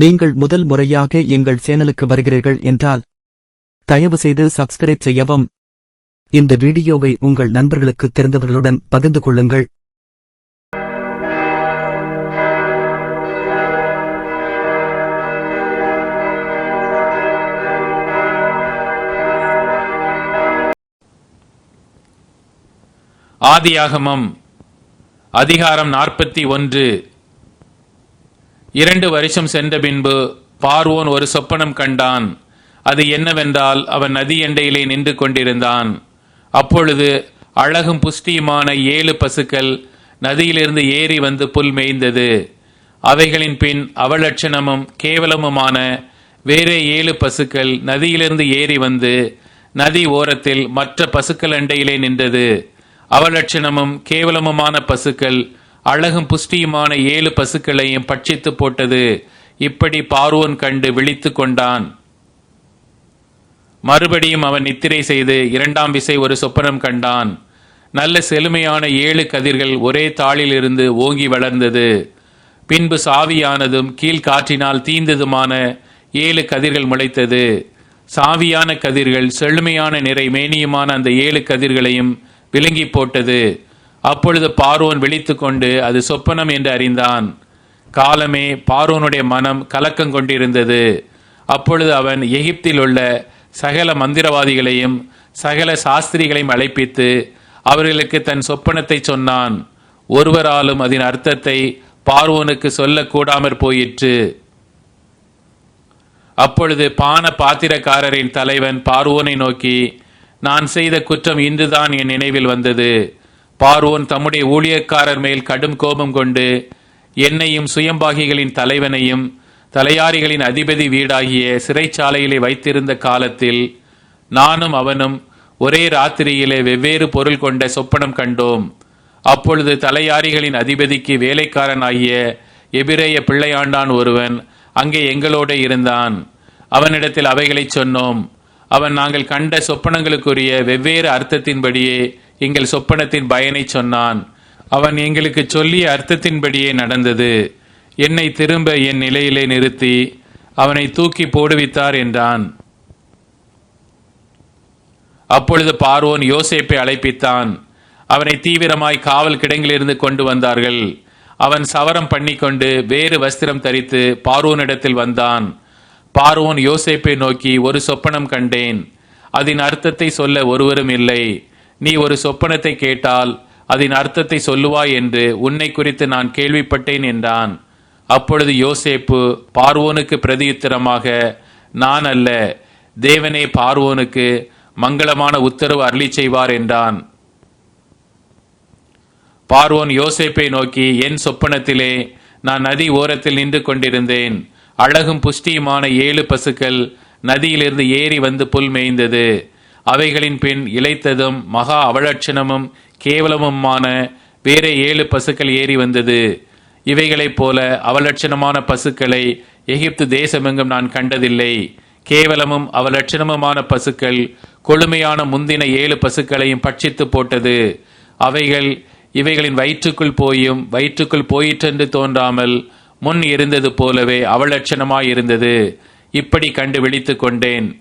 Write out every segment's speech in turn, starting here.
நீங்கள் முதல் முறையாக எங்கள் சேனலுக்கு வருகிறீர்கள் என்றால் தயவு செய்து சப்ஸ்கிரைப் செய்யவும். இந்த வீடியோவை உங்கள் நண்பர்களுக்கு தெரிந்தவர்களுடன் பகிர்ந்து கொள்ளுங்கள். ஆதியாகமம் அதிகாரம் நாற்பத்தி ஒன்று. இரண்டு வருஷம் சென்ற பின்பு பார்வோன் ஒரு சொப்பனம் கண்டான். அது என்னவென்றால் அவன் நதி எண்டையிலே நின்று கொண்டிருந்தான். அப்பொழுது அழகும் புஷ்டியுமான ஏழு பசுக்கள் நதியிலிருந்து ஏறி வந்து புல் மேய்ந்தது. அவைகளின் பின் அவலட்சணமும் கேவலமுமான வேறே ஏழு பசுக்கள் நதியிலிருந்து ஏறி வந்து நதி ஓரத்தில் மற்ற பசுக்கள் அண்டையிலே நின்றது. அவலட்சணமும் கேவலமுமான பசுக்கள் அழகும் புஷ்டியுமான ஏழு பசுக்களையும் பட்சித்து போட்டது. இப்படி பார்வோன் கண்டு விழித்து கொண்டான். மறுபடியும் அவன் நித்திரை செய்து இரண்டாம் விசை ஒரு சொப்பனம் கண்டான். நல்ல செழுமையான ஏழு கதிர்கள் ஒரே தாளிலிருந்து ஓங்கி வளர்ந்தது. பின்பு சாவியானதும் கீழ்காற்றினால் தீந்ததுமான ஏழு கதிர்கள் முளைத்தது. சாவியான கதிர்கள் செழுமையான நிறை மேனியுமான அந்த ஏழு கதிர்களையும் விழுங்கி போட்டது. அப்பொழுது பார்வோன் விழித்துக்கொண்டு அது சொப்பனம் என்று அறிந்தான். காலமே பார்வோனுடைய மனம் கலக்கம் கொண்டிருந்தது. அப்பொழுது அவன் எகிப்தில் உள்ள சகல மந்திரவாதிகளையும் சகல சாஸ்திரிகளையும் அழைப்பித்து அவர்களுக்கு தன் சொப்பனத்தை சொன்னான். ஒருவராலும் அதன் அர்த்தத்தை பார்வோனுக்கு சொல்லக்கூடாமற் போயிற்று. அப்பொழுது பான பாத்திரக்காரரின் தலைவன் பார்வோனை நோக்கி நான் செய்த குற்றம் இன்றுதான் என் நினைவில் வந்தது. பார்வோன் தம்முடைய ஊழியக்காரர் மேல் கடும் கோபம் கொண்டு என்னையும் சுயம்பாகிகளின் தலைவனையும் தலையாரிகளின் அதிபதி வீடாகிய சிறைச்சாலையிலே வைத்திருந்த காலத்தில் நானும் அவனும் ஒரே ராத்திரியிலே வெவ்வேறு பொருள் கொண்ட சொப்பனம் கண்டோம். அப்பொழுது தலையாரிகளின் அதிபதிக்கு வேலைக்காரனாகிய எபிரேய பிள்ளையாண்டான் ஒருவன் அங்கே எங்களோட இருந்தான். அவனிடத்தில் அவைகளைச் சொன்னோம். அவன் நாங்கள் கண்ட சொப்பனங்களுக்குரிய வெவ்வேறு அர்த்தத்தின்படியே எங்கள் சொப்பனத்தின் பயனை சொன்னான். அவன் எங்களுக்கு சொல்லிய அர்த்தத்தின்படியே நடந்தது. என்னை திரும்ப என் நிலையிலே நிறுத்தி அவனை தூக்கி போடுவித்தார் என்றான். அப்பொழுது பார்வோன் யோசேப்பை அழைப்பித்தான். அவனை தீவிரமாய் காவல் கிடங்கிலிருந்து கொண்டு வந்தார்கள். அவன் சவரம் பண்ணிக்கொண்டு வேறு வஸ்திரம் தரித்து பார்வோனிடத்தில் வந்தான். பார்வோன் யோசேப்பை நோக்கி ஒரு சொப்பனம் கண்டேன். அதன் அர்த்தத்தை சொல்ல ஒருவரும் இல்லை. நீ ஒரு சொப்பனத்தை கேட்டால் அதன் அர்த்தத்தை சொல்லுவாய் என்று உன்னை குறித்து நான் கேள்விப்பட்டேன் என்றான். அப்பொழுது யோசேப்பு பார்வோனுக்கு பிரதியுத்தரமாக நான் அல்ல தேவனே பார்வோனுக்கு மங்களமான உத்தரவு அருளி செய்வார் என்றான். பார்வோன் யோசேப்பை நோக்கி என் சொப்பனத்திலே நான் நதி ஓரத்தில் நின்று கொண்டிருந்தேன். அழகும் புஷ்டியுமான ஏழு பசுக்கள் நதியிலிருந்து ஏறி வந்து புல் மேய்ந்தது. அவைகளின் பின் இழைத்ததும் மகா அவலட்சணமும் கேவலமுமான வேற ஏழு பசுக்கள் ஏறி வந்தது. இவைகளைப் போல அவலட்சணமான பசுக்களை எகிப்து தேசமெங்கும் நான் கண்டதில்லை. கேவலமும் அவலட்சணமுமான பசுக்கள் கொழுமையான முந்தின ஏழு பசுக்களையும் பட்சித்து போட்டது. அவைகள் இவைகளின் வயிற்றுக்குள் போயும் வயிற்றுக்குள் போயிற்றென்று தோன்றாமல் முன் இருந்தது போலவே அவலட்சணமாயிருந்தது. இப்படி கண்டு விழித்து கொண்டேன்.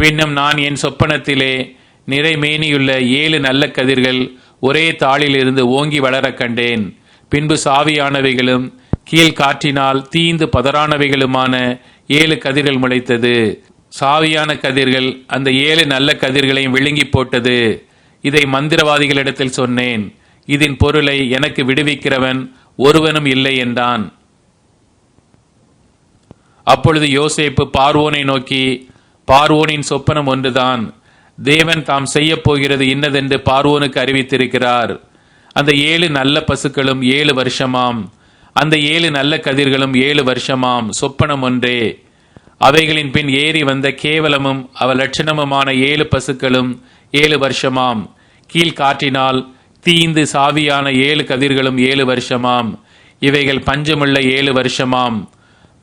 பின்னும் நான் என் சொப்பனத்திலே நிறைமேனியுள்ள ஏழு நல்ல கதிர்கள் ஒரே தாளிலிருந்து ஓங்கி வளரக் கண்டேன். பின்பு சாவியானவைகளும் கீழ் காற்றினால் தீந்து பதறானவைகளுமான ஏழு கதிர்கள் முளைத்தது. சாவியான கதிர்கள் அந்த ஏழு நல்ல கதிர்களையும் விழுங்கி போட்டது. இதை மந்திரவாதிகளிடத்தில் சொன்னேன். இதன் பொருளை எனக்கு விடுவிக்கிறவன் ஒருவனும் இல்லை என்றான். அப்பொழுது யோசேப்பு பார்வோனை நோக்கி பார்வோனின் சொப்பனம் ஒன்றுதான். தேவன் தாம் செய்ய போகிறது இன்னதென்று பார்வோனுக்கு அறிவித்திருக்கிறார். அந்த ஏழு நல்ல பசுக்களும் ஏழு வருஷமாம். அந்த ஏழு நல்ல கதிர்களும் ஏழு வருஷமாம். சொப்பனம் ஒன்றே. அவைகளின் பின் ஏறி வந்த கேவலமும் அவ லட்சணமுமான ஏழு பசுக்களும் ஏழு வருஷமாம். கீழ் காற்றினால் தீந்து சாவியான ஏழு கதிர்களும் ஏழு வருஷமாம். இவைகள் பஞ்சமுள்ள ஏழு வருஷமாம்.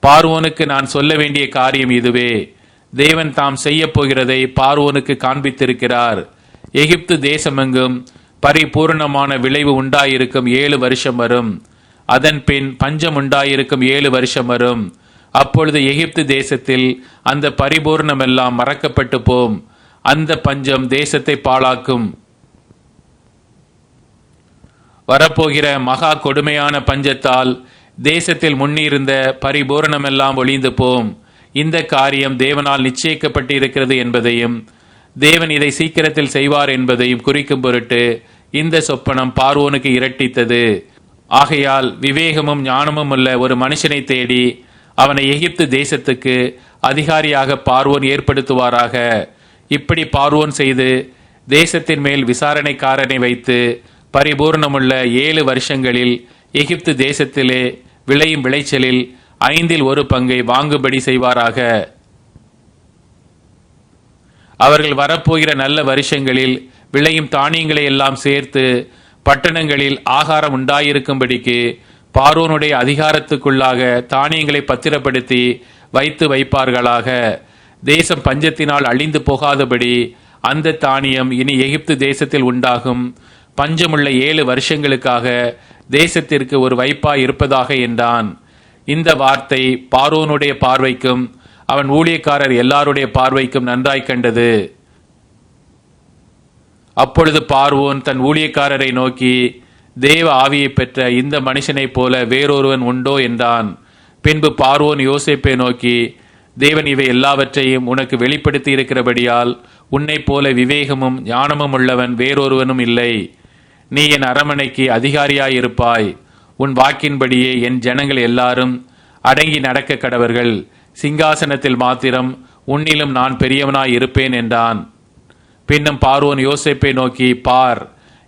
பார்வோனுக்கு நான் சொல்ல வேண்டிய காரியம் இதுவே. தேவன் தாம் செய்ய போகிறதை பார்வோனுக்கு காண்பித்திருக்கிறார். எகிப்து தேசமெங்கும் பரிபூர்ணமான விளைவு உண்டாயிருக்கும் ஏழு வருஷம் வரும். அதன் பின் பஞ்சம் உண்டாயிருக்கும் ஏழு வருஷம் வரும். அப்பொழுது எகிப்து தேசத்தில் அந்த பரிபூர்ணமெல்லாம் மறக்கப்பட்டு போம். அந்த பஞ்சம் தேசத்தை பாழாக்கும். வரப்போகிற மகா கொடுமையான பஞ்சத்தால் தேசத்தில் முன்னிருந்த பரிபூரணமெல்லாம் ஒளிந்து போம். இந்த காரியம் தேவனால் நிச்சயிக்கப்பட்டிருக்கிறது என்பதையும் தேவன் இதை சீக்கிரத்தில் செய்வார் என்பதையும் குறிக்கும் பொருட்டு இந்த சொப்பனம் பார்வோனுக்கு இரட்டித்தது. ஆகையால் விவேகமும் ஞானமும் உள்ள ஒரு மனுஷனை தேடி அவனை எகிப்து தேசத்துக்கு அதிகாரியாக பார்வோன் ஏற்படுத்துவாராக. இப்படி பார்வோன் செய்து தேசத்தின் மேல் விசாரணைக்காரனை வைத்து பரிபூர்ணமுள்ள ஏழு வருஷங்களில் எகிப்து தேசத்திலே விளையும் விளைச்சலில் ஐந்தில் ஒரு பங்கை வாங்கும்படி செய்வாராக. அவர்கள் வரப்போகிற நல்ல வருஷங்களில் விளையும் தானியங்களை எல்லாம் சேர்த்து பட்டணங்களில் ஆகாரம் உண்டாயிருக்கும்படிக்கு பார்வோனுடைய அதிகாரத்துக்குள்ளாக தானியங்களை பத்திரப்படுத்தி வைத்து வைப்பார்களாக. தேசம் பஞ்சத்தினால் அழிந்து போகாதபடி அந்த தானியம் இனி எகிப்து தேசத்தில் உண்டாகும். பஞ்சமுள்ள ஏழு வருஷங்களுக்காக தேசத்திற்கு ஒரு வைப்பாய் இருப்பதாக என்றான். இந்த வார்த்தை பார்வோனுடைய பார்வைக்கும் அவன் ஊழியக்காரர் எல்லாருடைய பார்வைக்கும் நன்றாய் கண்டது. அப்பொழுது பார்வோன் தன் ஊழியக்காரரை நோக்கி தேவ ஆவியை பெற்ற இந்த மனுஷனைப் போல வேறொருவன் உண்டோ? என்றான். பின்பு பார்வோன் யோசேப்பை நோக்கி தேவன் இவை எல்லாவற்றையும் உனக்கு வெளிப்படுத்தி இருக்கிறபடியால் உன்னைப் போல விவேகமும் ஞானமும் உள்ளவன் வேறொருவனும் இல்லை. நீ என் அரமனைக்கு அதிகாரியாயிருப்பாய். உன் வாக்கின்படியே என் ஜனங்கள் எல்லாரும் அடங்கி நடக்க கடவர்கள். சிங்காசனத்தில் மாத்திரம் உன்னிலும் நான் பெரியவனாய் இருப்பேன் என்றான். பின்னும் பார்வோன் யோசேப்பை நோக்கி பார்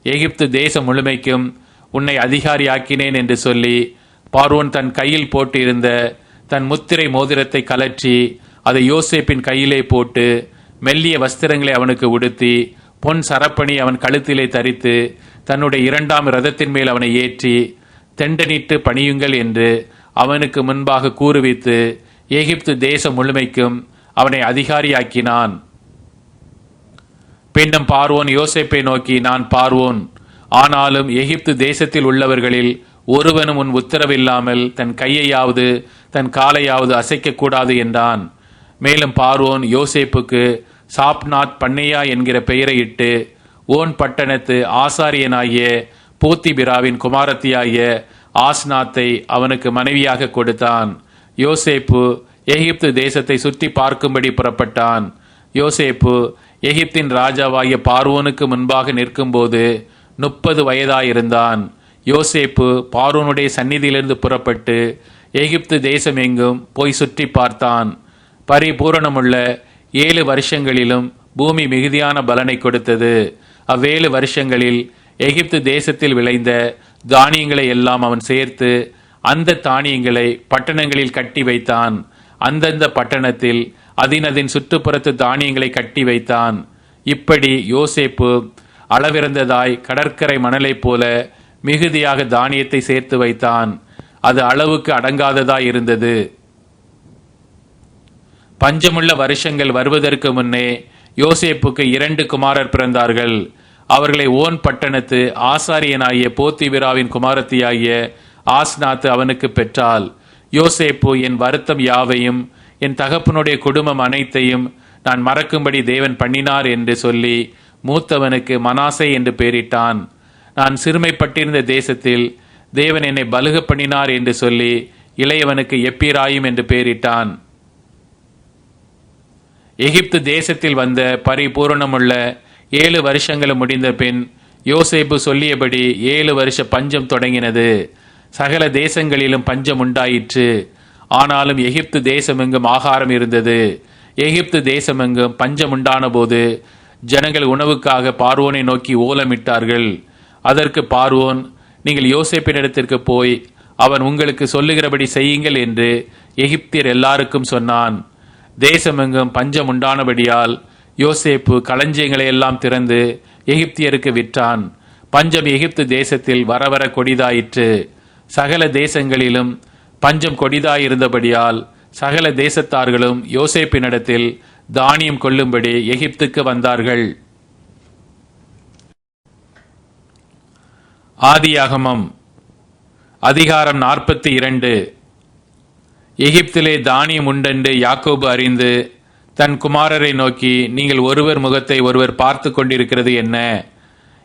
எகிப்து தேசம் முழுமைக்கும் உன்னை அதிகாரியாக்கினேன் என்று சொல்லி பார்வோன் தன் கையில் போட்டிருந்த தன் முத்திரை மோதிரத்தை கலற்றி அதை யோசேப்பின் கையிலே போட்டு மெல்லிய வஸ்திரங்களை அவனுக்கு உடுத்தி பொன் சரப்பணி அவன் கழுத்திலே தரித்து தன்னுடைய இரண்டாம் ரதத்தின் மேல் அவனை ஏற்றி தெண்டனிட்டு பணியுங்கள் என்று அவனுக்கு முன்பாக கூறுவித்து எகிப்து தேசம் முழுமைக்கும் அவனை அதிகாரியாக்கினான். பின்னும் பார்வோன் யோசேப்பை நோக்கி நான் பார்வோன். ஆனாலும் எகிப்து தேசத்தில் உள்ளவர்களில் ஒருவனும் உன் உத்தரவில்லாமல் தன் கையையாவது தன் காலையாவது அசைக்கக்கூடாது என்றான். மேலும் பார்வோன் யோசேப்புக்கு சாப்நாத் பண்ணையா என்கிற பெயரை இட்டு ஓன் பட்டணத்து ஆசாரியனாகிய போத்திபிராவின் குமாரத்தியாகிய ஆஸ்நாத்தை அவனுக்கு மனைவியாக கொடுத்தான். யோசேப்பு எகிப்து தேசத்தை சுற்றி பார்க்கும்படி புறப்பட்டான். யோசேப்பு எகிப்தின் ராஜாவாகிய பார்வோனுக்கு முன்பாக நிற்கும்போது முப்பது வயதாயிருந்தான். யோசேப்பு பார்வோனுடைய சந்நிதியிலிருந்து புறப்பட்டு எகிப்து தேசம் எங்கும் போய் சுற்றி பார்த்தான். பரிபூரணமுள்ள ஏழு வருஷங்களிலும் பூமி மிகுதியான பலனை கொடுத்தது. அவ்வேழு வருஷங்களில் எகிப்து தேசத்தில் விளைந்த தானியங்களை எல்லாம் அவன் சேர்த்து அந்த தானியங்களை பட்டணங்களில் கட்டி வைத்தான். அந்தந்த பட்டணத்தில் அதினதின் சுற்றுப்புறத்து தானியங்களை கட்டி வைத்தான். இப்படி யோசேப்பு அளவிறந்ததாய் கடற்கரை மணலைப் போல மிகுதியாக தானியத்தை சேர்த்து வைத்தான். அது அளவுக்கு அடங்காததாய் இருந்தது. பஞ்சமுள்ள வருஷங்கள் வருவதற்கு முன்னே யோசேப்புக்கு இரண்டு குமாரர் பிறந்தார்கள். அவர்களை ஓன் பட்டணத்து ஆசாரியனாகிய போத்திவிராவின் குமாரத்தியாகிய ஆஸ்நாத்து அவனுக்கு பெற்றாள். யோசேப்பு என் வருத்தம் யாவையும்? என் தகப்பனுடைய குடும்பம் அனைத்தையும் நான் மறக்கும்படி தேவன் பண்ணினார் என்று சொல்லி மூத்தவனுக்கு மனாசை என்று பெயரிட்டான். நான் சிறுமைப்பட்டிருந்த தேசத்தில் தேவன் என்னை பலுக பண்ணினார் என்று சொல்லி இளையவனுக்கு எப்பிராயும் என்று பெயரிட்டான். எகிப்து தேசத்தில் வந்த பரிபூரணமுள்ள ஏழு வருஷங்கள் முடிந்த பின் யோசேப்பு சொல்லியபடி ஏழு வருஷ பஞ்சம் தொடங்கினது. சகல தேசங்களிலும் பஞ்சம் உண்டாயிற்று. ஆனாலும் எகிப்து தேசமெங்கும் ஆகாரம் இருந்தது. எகிப்து தேசமெங்கும் பஞ்சம் உண்டான போது ஜனங்கள் உணவுக்காக பார்வோனை நோக்கி ஓலமிட்டார்கள். அதற்கு பார்வோன் நீங்கள் யோசேப்பினிடத்திற்கு போய் அவன் உங்களுக்கு சொல்லுகிறபடி செய்யுங்கள் என்று எகிப்தியர் எல்லாருக்கும் சொன்னான். தேசமெங்கும் பஞ்சம் உண்டானபடியால் யோசேப்பு களஞ்சியங்களை எல்லாம் திறந்து எகிப்தியருக்கு விற்றான். பஞ்சம் எகிப்து தேசத்தில் வர வர கொடிதாயிற்று. சகல தேசங்களிலும் பஞ்சம் கொடிதாயிருந்தபடியால் சகல தேசத்தார்களும் யோசேப்பினிடத்தில் தானியம் கொள்ளும்படி எகிப்துக்கு வந்தார்கள். ஆதியாகமம் அதிகாரம் நாற்பத்தி இரண்டு. எகிப்திலே தானியம் உண்டென்று யாக்கோபு அறிந்து தன் குமாரரை நோக்கி நீங்கள் ஒருவர் முகத்தை ஒருவர் பார்த்து கொண்டிருக்கிறது என்ன?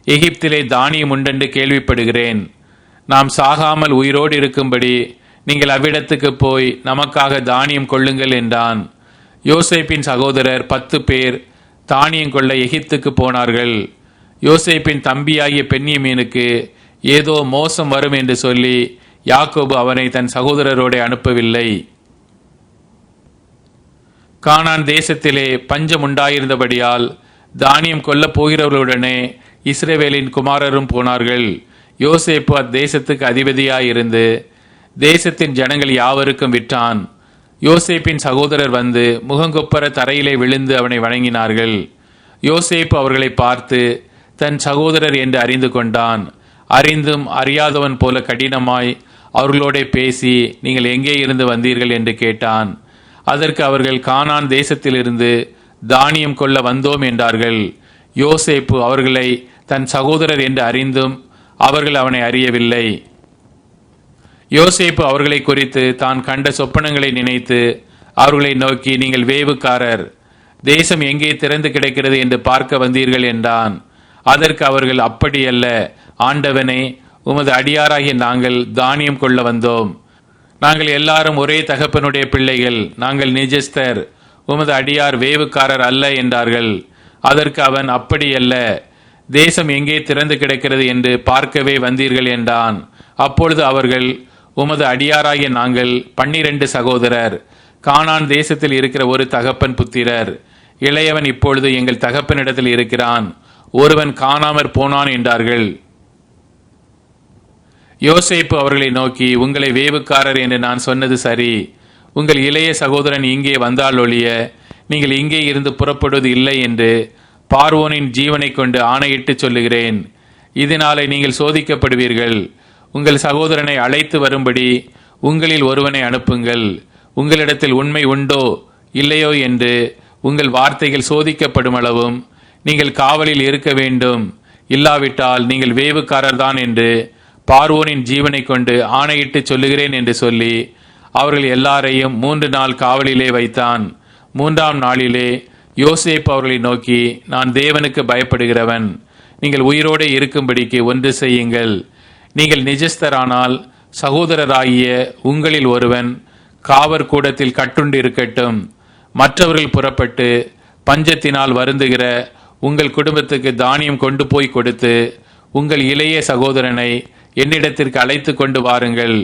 எகிப்திலே தானியம் உண்டென்று கேள்விப்படுகிறேன். நாம் சாகாமல் உயிரோடு இருக்கும்படி நீங்கள் அவ்விடத்துக்கு போய் நமக்காக தானியம் கொள்ளுங்கள் என்றான். யோசேப்பின் சகோதரர் பத்து பேர் தானியம் கொள்ள எகிப்துக்கு போனார்கள். யோசேப்பின் தம்பியாகிய பெண்ணியமீனுக்கு ஏதோ மோசம் வரும் என்று சொல்லி யாக்கோபு அவனை தன் சகோதரரோடு அனுப்பவில்லை. கானான் தேசத்திலே பஞ்சம் உண்டாயிருந்தபடியால் தானியம் கொல்லப் போகிறவர்களுடனே இஸ்ரேவேலின் குமாரரும் போனார்கள். யோசேப்பு அத்தேசத்துக்கு அதிபதியாயிருந்து தேசத்தின் ஜனங்கள் யாவருக்கும் விற்றான் யோசேப்பின் சகோதரர் வந்து முகங்கொப்பர தரையிலே விழுந்து அவனை வணங்கினார்கள். யோசேப்பு அவர்களை பார்த்து தன் சகோதரர் என்று அறிந்து கொண்டான். அறிந்தும் அறியாதவன் போல கடினமாய் அவர்களோட பேசி நீங்கள் எங்கே இருந்து வந்தீர்கள்? என்று கேட்டான். அதற்கு அவர்கள் கானான் தேசத்திலிருந்து தானியம் கொள்ள வந்தோம் என்றார்கள். யோசேப்பு அவர்களை தன் சகோதரர் என்று அறிந்தும் அவர்கள் அவனை அறியவில்லை. யோசேப்பு அவர்களை குறித்து தான் கண்ட சொப்பனங்களை நினைத்து அவர்களை நோக்கி நீங்கள் வேவுக்காரர் தேசம் எங்கே திறந்து கிடக்கிறது என்று பார்க்க வந்தீர்கள் என்றான். அதற்கு அவர்கள் அப்படியல்ல ஆண்டவனே உமது அடியாராகிய நாங்கள் தானியம் கொள்ள வந்தோம். நாங்கள் எல்லாரும் ஒரே தகப்பனுடைய பிள்ளைகள். நாங்கள் நிஜஸ்தர். உமது அடியார் வேவுக்காரர் அல்ல என்றார்கள். அதற்கு அவன் அப்படியல்ல. தேசம் எங்கே திறந்து கிடக்கிறது என்று பார்க்கவே வந்தீர்கள் என்றான். அப்பொழுது அவர்கள் உமது அடியாராகிய நாங்கள் பன்னிரண்டு சகோதரர். கானான் தேசத்தில் இருக்கிற ஒரு தகப்பன் புத்திரர். இளையவன் இப்பொழுது எங்கள் தகப்பனிடத்தில் இருக்கிறான். ஒருவன் காணாமற் போனான் என்றார்கள். யோசேப்பு அவர்களை நோக்கி உங்களை வேவுக்காரர் என்று நான் சொன்னது சரி. உங்கள் இளைய சகோதரன் இங்கே வந்தால் ஒழிய நீங்கள் இங்கே இருந்து புறப்படுவது இல்லை என்று பார்வோனின் ஜீவனை கொண்டு ஆணையிட்டு சொல்லுகிறேன். இதனாலே நீங்கள் சோதிக்கப்படுவீர்கள். உங்கள் சகோதரனை அழைத்து வரும்படி உங்களில் ஒருவனை அனுப்புங்கள். உங்களிடத்தில் உண்மை உண்டோ இல்லையோ என்று உங்கள் வார்த்தைகள் சோதிக்கப்படும் அளவும் நீங்கள் காவலில் இருக்க வேண்டும். இல்லாவிட்டால் நீங்கள் வேவுக்காரர் தான் என்று பார்வோனின் ஜீவனை கொண்டு ஆணையிட்டு சொல்லுகிறேன் என்று சொல்லி அவர்கள் எல்லாரையும் மூன்று நாள் காவலிலே வைத்தான். மூன்றாம் நாளிலே யோசேப் அவர்களை நோக்கி நான் தேவனுக்கு பயப்படுகிறவன். நீங்கள் உயிரோடு இருக்கும்படிக்கு ஒன்று செய்யுங்கள். நீங்கள் நிஜஸ்தரானால் சகோதரராகிய உங்களில் ஒருவன் காவர் கூடத்தில் கட்டுண்டு இருக்கட்டும் மற்றவர்கள் புறப்பட்டு பஞ்சத்தினால் வருந்துகிற உங்கள் குடும்பத்துக்கு தானியம் கொண்டு போய் கொடுத்து உங்கள் இளைய சகோதரனை என்னிடத்திற்கு அழைத்து கொண்டு வாருங்கள்.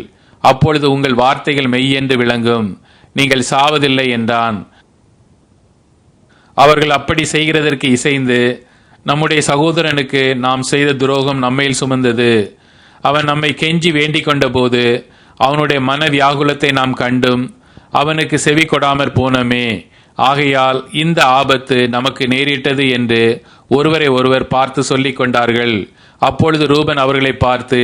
அப்பொழுது உங்கள் வார்த்தைகள் மெய்யென்று விளங்கும். நீங்கள் சாவதில்லை என்றான். அவர்கள் அப்படி செய்கிறதற்கு இசைந்து நம்முடைய சகோதரனுக்கு நாம் செய்த துரோகம் நம்மையில் சுமந்தது. அவன் நம்மை கெஞ்சி வேண்டிக் கொண்டபோது அவனுடைய மன வியாகுலத்தை நாம் கண்டும் அவனுக்கு செவி கொடாமற் போனோமே. ஆகையால் இந்த ஆபத்து நமக்கு நேரிட்டது என்று ஒருவரை ஒருவர் பார்த்து சொல்லிக் கொண்டார்கள். அப்பொழுது ரூபன் அவர்களை பார்த்து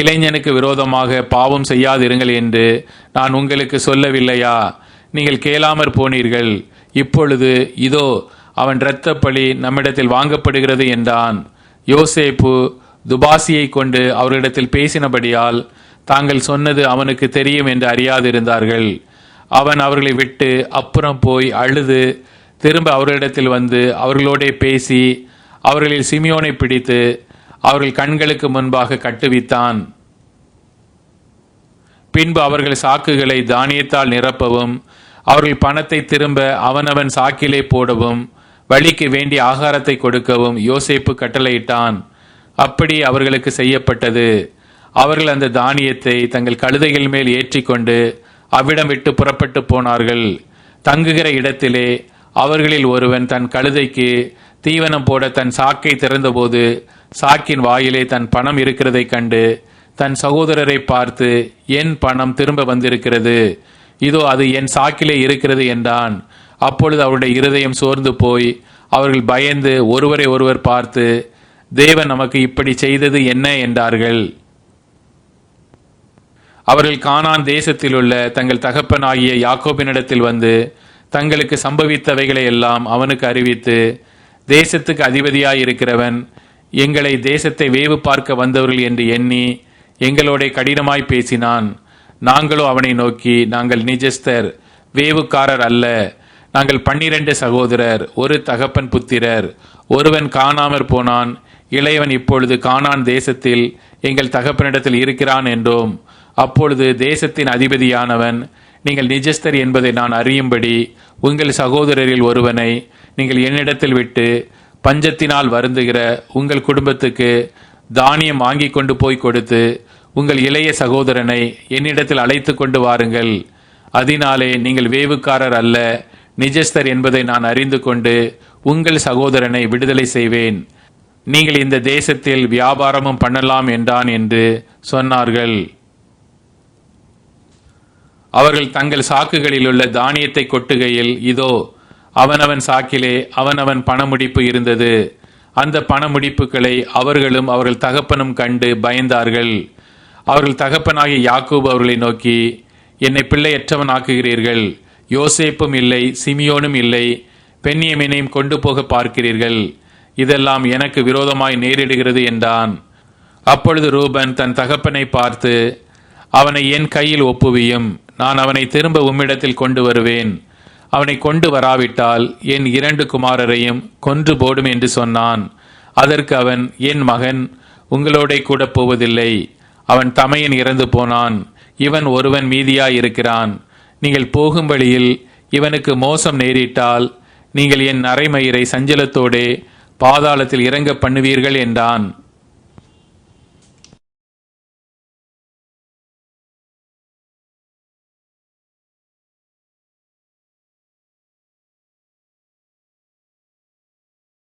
இளைஞனுக்கு விரோதமாக பாவம் செய்யாதிருங்கள் என்று நான் உங்களுக்கு சொல்லவில்லையா? நீங்கள் கேளாமற் போனீர்கள். இப்பொழுது இதோ அவன் இரத்தப்பழி நம்மிடத்தில் வாங்கப்படுகிறது என்றான். யோசேப்பு துபாசியை கொண்டு அவர்களிடத்தில் பேசினபடியால் தாங்கள் சொன்னது அவனுக்கு தெரியும் என்று அறியாதிருந்தார்கள். அவன் அவர்களை விட்டு அப்புறம் போய் அழுது திரும்ப அவர்களிடத்தில் வந்து அவர்களோடே பேசி அவர்களில் சிமியோனை பிடித்து அவர்கள் கண்களுக்கு முன்பாக கட்டுவித்தான். பின்பு அவர்கள் சாக்குகளை தானியத்தால் நிரப்பவும் அவர்கள் பணத்தை திரும்ப அவனவன் சாக்கிலே போடவும் வழிக்கு வேண்டிய ஆகாரத்தை கொடுக்கவும் யோசேப்பு கட்டளையிட்டான். அப்படி அவர்களுக்கு செய்யப்பட்டது. அவர்கள் அந்த தானியத்தை தங்கள் கழுதைகள் மேல் ஏற்றிக்கொண்டு அவ்விடம் விட்டு புறப்பட்டு போனார்கள். தங்குகிற இடத்திலே அவர்களில் ஒருவன் தன் கழுதைக்கு தீவனம் போட தன் சாக்கை திறந்தபோது சாக்கின் வாயிலே தன் பணம் இருக்கிறதைக் கண்டு தன் சகோதரரை பார்த்து என் பணம் திரும்ப வந்திருக்கிறது. இதோ அது என் சாக்கிலே இருக்கிறது என்றான். அப்பொழுது அவருடைய இருதயம் சோர்ந்து போய் அவர்கள் பயந்து ஒருவரை ஒருவர் பார்த்து தேவன் நமக்கு இப்படி செய்தது என்ன? என்றார்கள். அவர்கள் கானான் தேசத்திலுள்ள தங்கள் தகப்பனாகிய யாக்கோபினிடத்தில் வந்து தங்களுக்கு சம்பவித்தவைகளை எல்லாம் அவனுக்கு அறிவித்து தேசத்துக்கு அதிபதியாய் இருக்கிறவன் எங்களை தேசத்தை வேவு பார்க்க வந்தவர்கள் என்று எண்ணி எங்களோட கடினமாய் பேசினான். நாங்களும் அவனை நோக்கி நாங்கள் நிஜஸ்தர் வேவுக்காரர் அல்ல நாங்கள் பன்னிரண்டு சகோதரர் ஒரு தகப்பன் புத்திரர் ஒருவன் காணாமற் போனான் இளையவன் இப்பொழுது காணான் தேசத்தில் எங்கள் தகப்பனிடத்தில் இருக்கிறான் என்றோம். அப்பொழுது தேசத்தின் அதிபதியானவன் நீங்கள் நிஜஸ்தர் என்பதை நான் அறியும்படி உங்கள் சகோதரரில் ஒருவனை நீங்கள் என்னிடத்தில் விட்டு பஞ்சத்தினால் வருந்துகிற உங்கள் குடும்பத்துக்கு தானியம் வாங்கி கொண்டு போய் கொடுத்து உங்கள் இளைய சகோதரனை என்னிடத்தில் அழைத்து கொண்டு வாருங்கள். அதனாலே நீங்கள் வேவுக்காரர் அல்ல நிஜஸ்தர் என்பதை நான் அறிந்து கொண்டு உங்கள் சகோதரனை விடுதலை செய்வேன். நீங்கள் இந்த தேசத்தில் வியாபாரமும் பண்ணலாம் என்றான் என்று சொன்னார்கள். அவர்கள் தங்கள் சாக்குகளில் உள்ள தானியத்தை கொட்டுகையில் இதோ அவனவன் சாக்கிலே அவனவன் பணமுடிப்பு இருந்தது. அந்த பணமுடிப்புகளை அவர்களும் அவர்கள் தகப்பனும் கண்டு பயந்தார்கள். அவர்கள் தகப்பனாகிய யாக்கூப் அவர்களை நோக்கி என்னை பிள்ளையற்றவன் ஆக்குகிறீர்கள். யோசேப்பும் இல்லை சிமியோனும் இல்லை. பெண்ணியமினையும் கொண்டு போக பார்க்கிறீர்கள். இதெல்லாம் எனக்கு விரோதமாய் நேரிடுகிறது என்றான். அப்பொழுது ரூபன் தன் தகப்பனை பார்த்து அவனை என் கையில் ஒப்புவியும். நான் அவனை திரும்ப உம்மிடத்தில் கொண்டு வருவேன். அவனை கொண்டு வராவிட்டால் என் இரண்டு குமாரரையும் கொன்று போடும் என்று சொன்னான். அதற்கு அவன் என் மகன் உங்களோட கூட போவதில்லை. அவன் தமையன் இறந்து போனான். இவன் ஒருவன் மீதியாயிருக்கிறான். நீங்கள் போகும் வழியில் இவனுக்கு மோசம் நேரிட்டால் நீங்கள் என் நரைமயிரை சஞ்சலத்தோடே பாதாளத்தில் இறங்க பண்ணுவீர்கள் என்றான்.